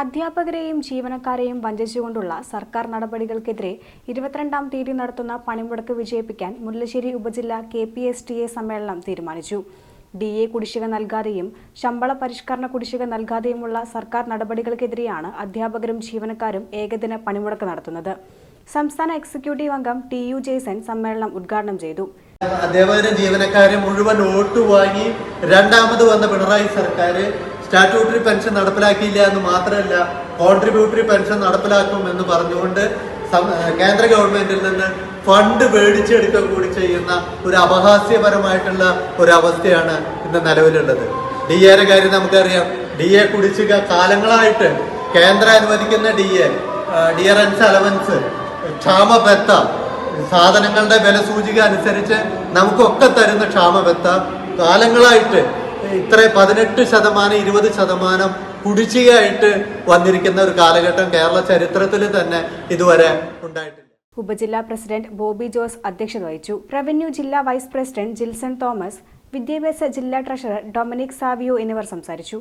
അധ്യാപകരെയും ജീവനക്കാരെയും വഞ്ചിച്ചുകൊണ്ടുള്ള സർക്കാർ നടപടികൾക്കെതിരെ ഇരുപത്തിരണ്ടാം തീയതി നടത്തുന്ന പണിമുടക്ക് വിജയിപ്പിക്കാൻ മുല്ലശ്ശേരി ഉപജില്ല K P S T A സമ്മേളനം തീരുമാനിച്ചു. ഡി എ കുടിശ്ശിക നൽകാതെയും ശമ്പള പരിഷ്കരണ കുടിശ്ശിക നൽകാതെയുമുള്ള സർക്കാർ നടപടികൾക്കെതിരെയാണ് അധ്യാപകരും ജീവനക്കാരും ഏകദിന പണിമുടക്ക് നടത്തുന്നത്. സംസ്ഥാന എക്സിക്യൂട്ടീവ് അംഗം ടി യു ജെയ്സൺ സമ്മേളനം ഉദ്ഘാടനം ചെയ്തു. അധ്യാപകരും ജീവനക്കാരും മുഴുവൻ വോട്ട് വാങ്ങി രണ്ടാമത് വന്ന പിണറായി സർക്കാർ സ്റ്റാറ്റ്യൂട്ടറി പെൻഷൻ നടപ്പിലാക്കിയില്ല എന്ന് മാത്രമല്ല കോൺട്രിബ്യൂട്ടറി പെൻഷൻ നടപ്പിലാക്കും എന്ന് പറഞ്ഞുകൊണ്ട് കേന്ദ്ര ഗവൺമെന്റിൽ നിന്ന് ഫണ്ട് മേടിച്ചെടുക്കുക കൂടി ചെയ്യുന്ന ഒരു അപഹാസ്യപരമായിട്ടുള്ള ഒരു അവസ്ഥയാണ് ഇന്ന് നിലവിലുള്ളത്. ഡി എയുടെ കാര്യം നമുക്കറിയാം. ഡി എ കുടിശ്ശിക കാലങ്ങളായിട്ട് കേന്ദ്രം അനുവദിക്കുന്ന ഡി എ ഡിയറൻസ് അലവൻസ് ക്ഷാമബത്ത സാധനങ്ങളുടെ വില സൂചിക അനുസരിച്ച് നമുക്കൊക്കെ തരുന്ന ക്ഷാമബത്ത കാലങ്ങളായിട്ട് ഇത്ര പതിനെട്ട് ശതമാനം ഇരുപത് ശതമാനം കുടിശ്ശികയായിട്ട് വന്നിരിക്കുന്ന ഒരു കാലഘട്ടം കേരള ചരിത്രത്തിൽ തന്നെ ഇതുവരെ ഉണ്ടായിട്ടില്ല. ഉപജില്ലാ പ്രസിഡന്റ് ബോബി ജോസ് അധ്യക്ഷത വഹിച്ചു. റവന്യൂ ജില്ലാ വൈസ് പ്രസിഡന്റ് ജിൽസൺ തോമസ് വിദ്യാഭ്യാസ ജില്ലാ ട്രഷറർ ഡൊമിനിക് സാവിയോ എന്നിവർ സംസാരിച്ചു.